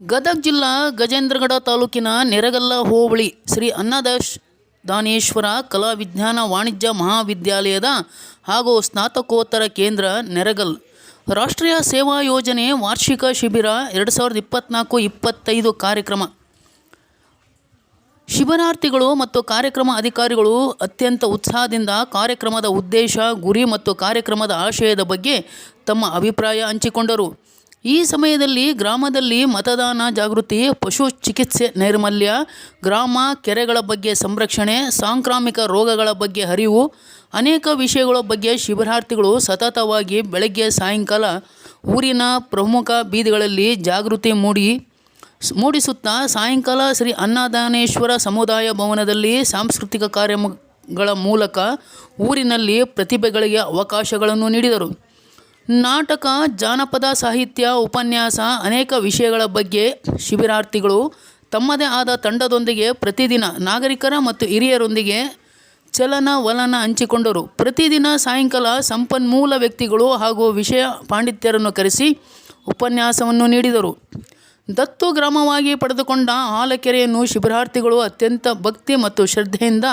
ಗದಗ ಜಿಲ್ಲಾ ಗಜೇಂದ್ರಗಡ ತಾಲೂಕಿನ ನೆರಗಲ್ಲ ಹೋಬಳಿ ಶ್ರೀ ಅನ್ನದಾಶ್ ದಾನೇಶ್ವರ ಕಲಾ ವಿಜ್ಞಾನ ವಾಣಿಜ್ಯ ಮಹಾವಿದ್ಯಾಲಯದ ಹಾಗೂ ಸ್ನಾತಕೋತ್ತರ ಕೇಂದ್ರ ನೆರಗಲ್. ರಾಷ್ಟ್ರೀಯ ಸೇವಾ ಯೋಜನೆ ವಾರ್ಷಿಕ ಶಿಬಿರ ಎರಡು ಸಾವಿರದ ಇಪ್ಪತ್ತ್ನಾಲ್ಕು ಇಪ್ಪತ್ತೈದು ಕಾರ್ಯಕ್ರಮ. ಶಿಬಿರಾರ್ಥಿಗಳು ಮತ್ತು ಕಾರ್ಯಕ್ರಮ ಅಧಿಕಾರಿಗಳು ಅತ್ಯಂತ ಉತ್ಸಾಹದಿಂದ ಕಾರ್ಯಕ್ರಮದ ಉದ್ದೇಶ, ಗುರಿ ಮತ್ತು ಕಾರ್ಯಕ್ರಮದ ಆಶಯದ ಬಗ್ಗೆ ತಮ್ಮ ಅಭಿಪ್ರಾಯ ಹಂಚಿಕೊಂಡರು. ಈ ಸಮಯದಲ್ಲಿ ಗ್ರಾಮದಲ್ಲಿ ಮತದಾನ ಜಾಗೃತಿ, ಪಶು ಚಿಕಿತ್ಸೆ ನೈರ್ಮಲ್ಯ, ಗ್ರಾಮ ಕೆರೆಗಳ ಬಗ್ಗೆ ಸಂರಕ್ಷಣೆ, ಸಾಂಕ್ರಾಮಿಕ ರೋಗಗಳ ಬಗ್ಗೆ ಅರಿವು, ಅನೇಕ ವಿಷಯಗಳ ಬಗ್ಗೆ ಶಿಬಿರಾರ್ಥಿಗಳು ಸತತವಾಗಿ ಬೆಳಗ್ಗೆ ಸಾಯಂಕಾಲ ಊರಿನ ಪ್ರಮುಖ ಬೀದಿಗಳಲ್ಲಿ ಜಾಗೃತಿ ಮೂಡಿ, ಮೂಡಿಸುತ್ತಾ ಸಾಯಂಕಾಲ ಶ್ರೀ ಅನ್ನದಾನೇಶ್ವರ ಸಮುದಾಯ ಭವನದಲ್ಲಿ ಸಾಂಸ್ಕೃತಿಕ ಕಾರ್ಯಕ್ರಮಗಳ ಮೂಲಕ ಊರಿನಲ್ಲಿ ಪ್ರತಿಭೆಗಳಿಗೆ ಅವಕಾಶಗಳನ್ನು ನೀಡಿದರು. ನಾಟಕ, ಜಾನಪದ ಸಾಹಿತ್ಯ, ಉಪನ್ಯಾಸ, ಅನೇಕ ವಿಷಯಗಳ ಬಗ್ಗೆ ಶಿಬಿರಾರ್ಥಿಗಳು ತಮ್ಮದೇ ಆದ ತಂಡದೊಂದಿಗೆ ಪ್ರತಿದಿನ ನಾಗರಿಕರ ಮತ್ತು ಹಿರಿಯರೊಂದಿಗೆ ಚಲನ ವಲನ ಹಂಚಿಕೊಂಡರು. ಪ್ರತಿದಿನ ಸಾಯಂಕಾಲ ಸಂಪನ್ಮೂಲ ವ್ಯಕ್ತಿಗಳು ಹಾಗೂ ವಿಷಯ ಪಾಂಡಿತ್ಯರನ್ನು ಕರೆಸಿ ಉಪನ್ಯಾಸವನ್ನು ನೀಡಿದರು. ದತ್ತು ಗ್ರಾಮವಾಗಿ ಪಡೆದುಕೊಂಡ ಹಾಲಕೆರೆಯನ್ನು ಶಿಬಿರಾರ್ಥಿಗಳು ಅತ್ಯಂತ ಭಕ್ತಿ ಮತ್ತು ಶ್ರದ್ಧೆಯಿಂದ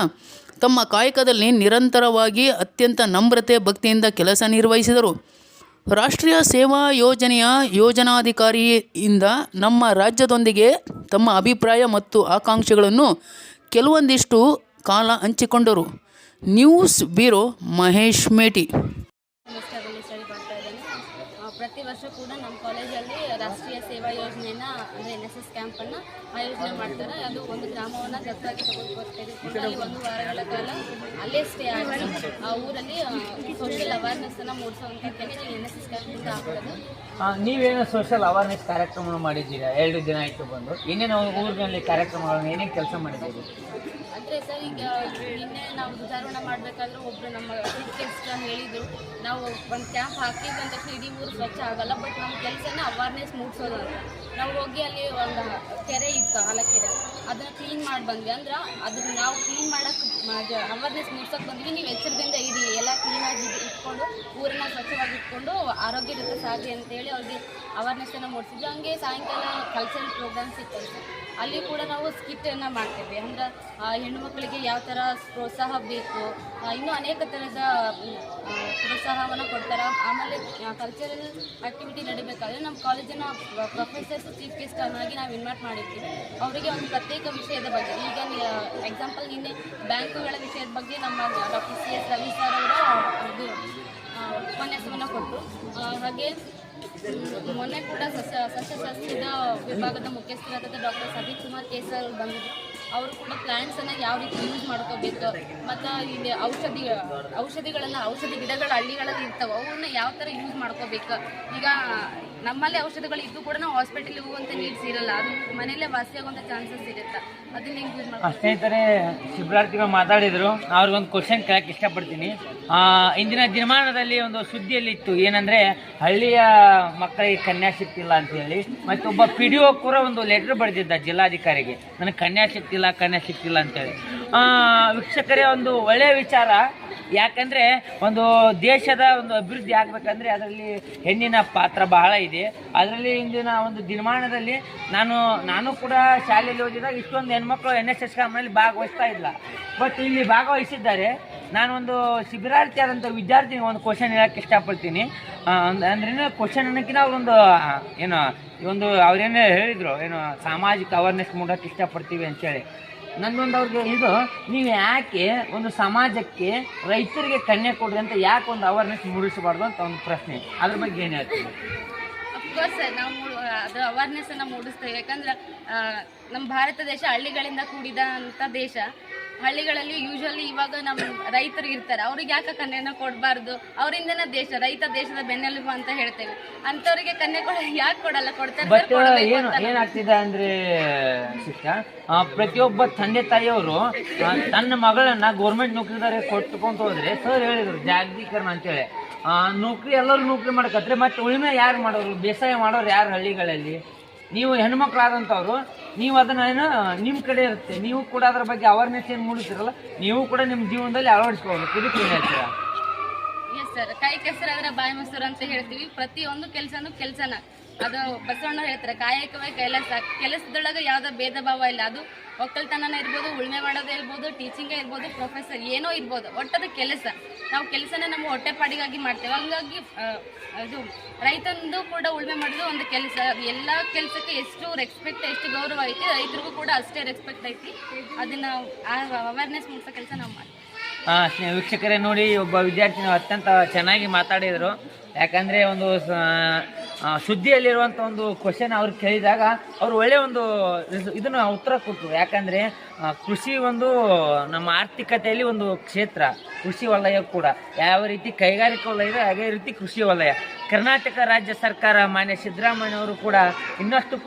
ತಮ್ಮ ಕಾಯಕದಲ್ಲಿ ನಿರಂತರವಾಗಿ ಅತ್ಯಂತ ನಮ್ರತೆ ಭಕ್ತಿಯಿಂದ ಕೆಲಸ ನಿರ್ವಹಿಸಿದರು. ರಾಷ್ಟ್ರೀಯ ಸೇವಾ ಯೋಜನೆಯ ಯೋಜನಾಧಿಕಾರಿಯಿಂದ ನಮ್ಮ ರಾಜ್ಯದೊಂದಿಗೆ ತಮ್ಮ ಅಭಿಪ್ರಾಯ ಮತ್ತು ಆಕಾಂಕ್ಷೆಗಳನ್ನು ಕೆಲವೊಂದಿಷ್ಟು ಕಾಲ ಹಂಚಿಕೊಂಡರು. ನ್ಯೂಸ್ ಬ್ಯೂರೋ ಮಹೇಶ್ ಮೇಟಿ ಸೆಮಿಸ್ಟರಲ್ಲಿ ಬರ್ತಾ ಇದ್ದೇನೆ. ಪ್ರತಿ ವರ್ಷ ಕೂಡ ನಮ್ಮ ಕಾಲೇಜಲ್ಲಿ ರಾಷ್ಟ್ರೀಯ ಸೇವಾ ಯೋಜನೆಯನ್ನು ಅಂದರೆ ಎನ್ ಎಸ್ ಎಸ್ ಕ್ಯಾಂಪನ್ನು ಆಯೋಜನೆ ಮಾಡ್ತಾರೆ. ಅದು ಒಂದು ಗ್ರಾಮವನ್ನು ದತ್ತಾಗಿ ತಗೊಂಡು ತೆಗೆದುಕೊಂಡು ಒಂದು ವಾರಗಳ ಕಾಲ ಅಲ್ಲೇ ಸ್ಟೇ ಆಗಿ ಆ ಊರಲ್ಲಿ ಸೋಷಿಯಲ್ ಅವೇರ್ನೆಸ್ಸನ್ನು ಮೂಡಿಸುವಂಥ ಕೆಲಸ ಎನ್ ಎಸ್ ಎಸ್ ಕ್ಯಾಂಪಿಂದ ಆಗೋದು ನೀವೇನು ಸೋಷಿಯಲ್ ಅವೇರ್ನೆಸ್ ಕಾರ್ಯಕ್ರಮ ಮಾಡಿದ್ದೀರಾ? ಎರಡು ದಿನ ಆಯಿತು ಬಂದು. ಇನ್ನೇನು ಊರಿನಲ್ಲಿ ಕಾರ್ಯಕ್ರಮಗಳನ್ನು, ಏನೇನು ಕೆಲಸ ಮಾಡಿದ್ದೀರಿ? ಅಂದರೆ ಸರ್, ಈಗ ನಿನ್ನೆ ನಾವು ಧ್ವಜಾರೋಹಣ ಮಾಡಬೇಕಾದ್ರೂ ಒಬ್ಬರು ನಮ್ಮ ಟೀಚರ್ಸ್ ಹೇಳಿದರು. ನಾವು ಒಂದು ಕ್ಯಾಂಪ್ ಹಾಕಿದ್ವಿ ಅಂತ ಇಡೀ ಊರು ಸ್ವಚ್ಛ ಆಗಲ್ಲ ಬಟ್ ನಮ್ಮ ಕೆಲಸನ ಅವಾರ್ನೆಸ್ ಮೂಡಿಸೋದು ನಾವು ಹೋಗಿ ಅಲ್ಲಿ ಒಂದು ಕೆರೆ ಇತ್ತು, ಹಾಲಕೆರೆ. ಅದನ್ನು ಕ್ಲೀನ್ ಮಾಡಿ ಬಂದ್ವಿ. ಅಂದ್ರೆ ಅದನ್ನ ನಾವು ಕ್ಲೀನ್ ಮಾಡೋಕ್ಕೆ ಅವೇರ್ನೆಸ್ ಮೂಡ್ಸೋಕೆ ಬಂದ್ವಿ. ನೀವು ಎಚ್ಚರದಿಂದ ಇರಿ. ಎಲ್ಲ ಕ್ಲೀನಾಗಿ ಇಟ್ಕೊಂಡು, ಊರನ್ನ ಸ್ವಚ್ಛವಾಗಿ ಇಟ್ಕೊಂಡು, ಆರೋಗ್ಯ ಇರುತ್ತೆ ಸಾಗಿ ಅಂತೇಳಿ ಅವ್ರಿಗೆ ಅವೇರ್ನೆಸ್ಸನ್ನು ಮೂಡಿಸಿದ್ವಿ. ಹಂಗೆ ಸಾಯಂಕಾಲ ಕಲ್ಚರಲ್ ಪ್ರೋಗ್ರಾಮ್ಸ್ ಇತ್ತು ಅಲ್ಲಿ ಕೂಡ ನಾವು ಸ್ಕಿಟ್ಟನ್ನು ಮಾಡ್ತೇವೆ ಅಂದ್ರೆ ಹೆಣ್ಣು ಮಕ್ಕಳಿಗೆ ಯಾವ ಥರ ಪ್ರೋತ್ಸಾಹ ಬೇಕು ಇನ್ನೂ ಅನೇಕ ಥರದ ಪ್ರೋತ್ಸಾಹವನ್ನು ಕೊಡ್ತಾರೆ? ಆಮೇಲೆ ಕಲ್ಚರಲ್ ಆ್ಯಕ್ಟಿವಿಟಿ ನಡಿಬೇಕಾದ್ರೆ ನಮ್ಮ ಕಾಲೇಜಿನ ಪ್ರೊಫೆಸರ್ಸ್ ಚೀಫ್ ಗೆಸ್ಟ್ ಆಗಿ ನಾವು ಇನ್ವೈಟ್ ಮಾಡಿರ್ತೀವಿ. ಅವರಿಗೆ ಒಂದು ಪ್ರತ್ಯೇಕ ವಿಷಯದ ಬಗ್ಗೆ, ಈಗ ಎಕ್ಸಾಂಪಲ್ ನಿನ್ನೆ ಬ್ಯಾಂಕುಗಳ ವಿಷಯದ ಬಗ್ಗೆ ನಮ್ಮ doctor C S Ravi sir ಅವರ ಇದು ಉಪನ್ಯಾಸವನ್ನು ಕೊಟ್ಟರು ಹಾಗೆ ಮೊನ್ನೆ ಕೂಡ ಸಸ್ಯ, ಸಸ್ಯಶಾಸ್ತ್ರದ ವಿಭಾಗದ ಮುಖ್ಯಸ್ಥರಾದ ಡಾಕ್ಟರ್ ಸತೀಶ್ ಕುಮಾರ್ ಕೇಸರ್ ಬಂದಿದ್ದರು ಅವರು ಕೂಡ ಪ್ಲ್ಯಾಂಟ್ಸನ್ನು ಯಾವ ರೀತಿ ಯೂಸ್ ಮಾಡ್ಕೋಬೇಕು, ಮತ್ತು ಇಲ್ಲಿ ಔಷಧಿ, ಔಷಧಿಗಳನ್ನು ಔಷಧಿ ಗಿಡಗಳು ಹಳ್ಳಿಗಳಲ್ಲಿ ಇರ್ತವೆ ಅವನ್ನ ಯಾವ ಥರ ಯೂಸ್ ಮಾಡ್ಕೋಬೇಕು? ಈಗ ನಮ್ಮಲ್ಲಿ ಔಷಧಿಗಳು ಇದ್ದು ಕೂಡ ನಾವು ಹಾಸ್ಪಿಟಲ್ ಹೋಗುವಂಥ ನೀಡ್ಸ್ ಇರಲ್ಲ. ಅದು ಮನೆಯಲ್ಲೇ ವಾಸಿಯಾಗುವಂತ ಚಾನ್ಸಸ್ ಇರುತ್ತೆ. ಅದನ್ನ ಹೆಂಗ್ ಯೂಸ್ ಮಾಡ್ತಾರೆ ಸ್ನೇಹಿತರೆ, ಶಿಬಿರಾರ್ಥಿಗಳು ಮಾತಾಡಿದ್ರು. ಅವ್ರಿಗೊಂದು ಕ್ವಶನ್ ಕೇಳಕ್ಕೆ ಇಷ್ಟಪಡ್ತೀನಿ. ಇಂದಿನ ದಿನಮಾನದಲ್ಲಿ ಒಂದು ಸುದ್ದಿಯಲ್ಲಿ ಇತ್ತು ಏನಂದ್ರೆ, ಹಳ್ಳಿಯ ಮಕ್ಕಳಿಗೆ ಕನ್ಯಾ ಅಂತ ಅಂತೇಳಿ ಹೇಳಿ ಒಬ್ಬ ಪಿ ಡಿ ಒ ಕೂಡ ಒಂದು ಲೆಟರ್ ಬರೆದಿದ್ದ ಜಿಲ್ಲಾಧಿಕಾರಿಗೆ. ನನಗೆ ಕನ್ಯಾ ಸಿಗ್ತಿಲ್ಲ ಕನ್ಯಾ ಅಂತ ಅಂತೇಳಿ ವೀಕ್ಷಕರೇ, ಒಂದು ಒಳ್ಳೆಯ ವಿಚಾರ. ಯಾಕಂದರೆ, ಒಂದು ದೇಶದ ಒಂದು ಅಭಿವೃದ್ಧಿ ಆಗ್ಬೇಕಂದ್ರೆ ಅದರಲ್ಲಿ ಹೆಣ್ಣಿನ ಪಾತ್ರ ಬಹಳ ಇದೆ. ಅದರಲ್ಲಿ ಇಂದಿನ ಒಂದು ದಿನಮಾನದಲ್ಲಿ ನಾನು ನಾನು ಕೂಡ ಶಾಲೆಯಲ್ಲಿ ಓದಿದಾಗ ಇಷ್ಟೊಂದು ಹೆಣ್ಮಕ್ಳು ಎನ್ ಎಸ್ ಎಸ್ ಕ್ಯಾಂಪ್ನಲ್ಲಿ ಭಾಗವಹಿಸ್ತಾ ಇಲ್ಲ. ಬಟ್ ಇಲ್ಲಿ ಭಾಗವಹಿಸಿದ್ದಾರೆ. ನಾನೊಂದು ಶಿಬಿರಾರ್ಥಿಯಾದಂಥ ಆದಂಥ ವಿದ್ಯಾರ್ಥಿಗೆ ಒಂದು ಕ್ವಶನ್ ಹೇಳಕ್ಕೆ ಇಷ್ಟಪಡ್ತೀನಿ. ಅಂದ್ರೆ ಕ್ವಶನ್ ಅನ್ನೋಕ್ಕಿಂತ ಅವರೊಂದು ಏನು, ಒಂದು ಅವ್ರೇನು ಹೇಳಿದರು, ಏನು, ಸಾಮಾಜಿಕ ಅವೇರ್ನೆಸ್ ಮೂಡೋಕ್ಕೆ ಇಷ್ಟಪಡ್ತೀವಿ ಅಂತೇಳಿ ನಂದೊಂದು ಅವ್ರಿಗೆ ಇದು, ನೀವು ಯಾಕೆ ಒಂದು ಸಮಾಜಕ್ಕೆ ರೈತರಿಗೆ ಕನ್ಯೆ ಕೊಡ್ರಿ ಅಂತ ಯಾಕೆ ಒಂದು ಅವೇರ್ನೆಸ್ ಮೂಡಿಸಬಾರ್ದು ಅಂತ ಒಂದು ಪ್ರಶ್ನೆ. ಅದ್ರ ಬಗ್ಗೆ ಏನು ಹೇಳ್ತೀವಿ ಅಫ್ಕೋರ್ಸ್ ನಾವು ಮೂಡ್- ಅದು ಅವೇರ್ನೆಸ್ ಅನ್ನ ಮೂಡಿಸ್ತೇವೆ ಯಾಕಂದ್ರೆ ನಮ್ಮ ಭಾರತ ದೇಶ ಹಳ್ಳಿಗಳಿಂದ ಕೂಡಿದ ಅಂತ ದೇಶ. ಹಳ್ಳಿಗಳಲ್ಲಿ ಯೂಶಲಿ ಇವಾಗ ನಮ್ಮ ರೈತರು ಇರ್ತಾರೆ. ಅವ್ರಿಗೆ ಯಾಕೆ ಕನ್ಯೆನ ಕೊಡಬಾರ್ದು? ಅವರಿಂದನೇ ದೇಶ ರೈತ ದೇಶದ ಬೆನ್ನೆಲುಬು ಅಂತ ಹೇಳ್ತೇವೆ. ಅಂಥವ್ರಿಗೆ ಕನ್ಯೆ ಕೊಡ ಯಾಕೆ ಕೊಡಲ್ಲ? ಕೊಡ್ತಾರೆ ಏನು ಏನಾಗ್ತಿದೆ ಅಂದ್ರೆ ಶಿಕ್ಷ ಆ, ಪ್ರತಿಯೊಬ್ಬ ತಂದೆ ತಾಯಿಯವರು ತನ್ನ ಮಗಳನ್ನ ಗೌರ್ಮೆಂಟ್ ನೌಕರಿದಾರೆ ಕೊಟ್ಕೊಂತ ಹೋದ್ರೆ ಸರ್ ಹೇಳಿದ್ರು ಜಾಗತೀಕರಣ ಅಂತೇಳಿ. ನೌಕರಿ ಎಲ್ಲರೂ ನೌಕರಿ ಮಾಡಕತ್ರೆ ಮತ್ತು ಉಳಿಮೆ ಯಾರು ಮಾಡೋರು? ಬೇಸಾಯ ಮಾಡೋರು ಯಾರು ಹಳ್ಳಿಗಳಲ್ಲಿ? ನೀವು ಹೆಣ್ಮಕ್ಳಾದಂಥವ್ರು, ನೀವು ಅದನ್ನ ಏನು ನಿಮ್ಮ ಕಡೆ ಇರುತ್ತೆ. ನೀವು ಕೂಡ ಅದ್ರ ಬಗ್ಗೆ ಅವೇರ್ನೆಸ್ ಏನು ಮೂಡಿಸಿರಲ್ಲ ನೀವು ಕೂಡ ನಿಮ್ಮ ಜೀವನದಲ್ಲಿ ಅಳವಡಿಸ್ಕೋಬೇಕು ಇದಕ್ಕೆ ಏನು ಎಸ್ ಸರ್ ಕೈ ಕೆಸರಾದ್ರೆ ಬಾಯಿ ಮೊಸರು ಅಂತ ಹೇಳ್ತೀವಿ. ಪ್ರತಿಯೊಂದು ಕೆಲಸನೂ ಕೆಲಸನ. ಅದು ಬಸವಣ್ಣ ಹೇಳ್ತಾರೆ, ಕಾಯಕವೇ ಕೈಲಾಸ. ಕೆಲಸದೊಳಗೆ ಯಾವುದೋ ಭೇದ ಭಾವ ಇಲ್ಲ. ಅದು ಒಕ್ಕಲ್ತನನ ಇರ್ಬೋದು, ಉಳ್ಮೆ ಮಾಡೋದೇ ಇರ್ಬೋದು ಟೀಚಿಂಗೇ ಇರ್ಬೋದು ಪ್ರೊಫೆಸರ್ ಏನೋ ಇರ್ಬೋದು, ಒಟ್ಟದ ಕೆಲಸ. ನಾವು ಕೆಲಸನ ನಮ್ಮ ಹೊಟ್ಟೆಪಾಡಿಗಾಗಿ ಮಾಡ್ತೇವೆ. ಹಂಗಾಗಿ ಅದು ರೈತಂದು ಕೂಡ ಉಳ್ಮೆ ಮಾಡೋದು ಒಂದು ಕೆಲಸ. ಎಲ್ಲ ಕೆಲಸಕ್ಕೆ ಎಷ್ಟು ರೆಸ್ಪೆಕ್ಟ್ ಎಷ್ಟು ಗೌರವ ಐತಿ, ರೈತರಿಗೂ ಕೂಡ ಅಷ್ಟೇ ರೆಸ್ಪೆಕ್ಟ್ ಐತಿ. ಅದನ್ನ ಅವೇರ್ನೆಸ್ ಮೂಡಿಸೋ ಕೆಲಸ ನಾವು ಮಾಡ್ತೀವಿ. ವೀಕ್ಷಕರೇ, ನೋಡಿ, ಒಬ್ಬ ವಿದ್ಯಾರ್ಥಿನಿ ಅತ್ಯಂತ ಚೆನ್ನಾಗಿ ಮಾತಾಡಿದರು. ಯಾಕಂದರೆ ಒಂದು ಸುದ್ದಿಯಲ್ಲಿರುವಂಥ ಒಂದು ಕ್ವಶನ್ ಅವ್ರಿಗೆ ಕೇಳಿದಾಗ ಅವರು ಒಳ್ಳೆಯ ಒಂದು ಇದನ್ನು ಉತ್ತರ ಕೊಟ್ಟರು ಯಾಕಂದರೆ ಕೃಷಿ ಒಂದು ನಮ್ಮ ಆರ್ಥಿಕತೆಯಲ್ಲಿ ಒಂದು ಕ್ಷೇತ್ರ, ಕೃಷಿ ವಲಯ ಕೂಡ. ಯಾವ ರೀತಿ ಕೈಗಾರಿಕಾ ವಲಯ ಇದೆ ಅದೇ ರೀತಿ ಕೃಷಿ ವಲಯ. ಕರ್ನಾಟಕ ರಾಜ್ಯ ಸರ್ಕಾರ, ಮಾನ್ಯ ಸಿದ್ದರಾಮಯ್ಯ ಅವರು ಕೂಡ ಇನ್ನಷ್ಟು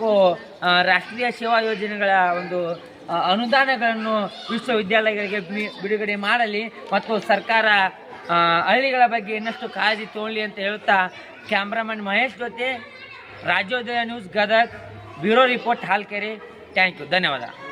ರಾಷ್ಟ್ರೀಯ ಸೇವಾ ಯೋಜನೆಗಳ ಒಂದು ಅನುದಾನಗಳನ್ನು ವಿಶ್ವವಿದ್ಯಾಲಯಗಳಿಗೆ ಬಿಡುಗಡೆ ಮಾಡಲಿ, ಮತ್ತು ಸರ್ಕಾರ ಹಳ್ಳಿಗಳ ಬಗ್ಗೆ ಇನ್ನಷ್ಟು ಕಾಳಜಿ ತಗೊಳ್ಳಿ ಅಂತ ಹೇಳುತ್ತಾ ಕ್ಯಾಮ್ರಾಮನ್ ಮಹೇಶ್ ಜೊತೆ Rajyodaya news Gadag bureau report Halkere. Thank you. ಧನ್ಯವಾದ.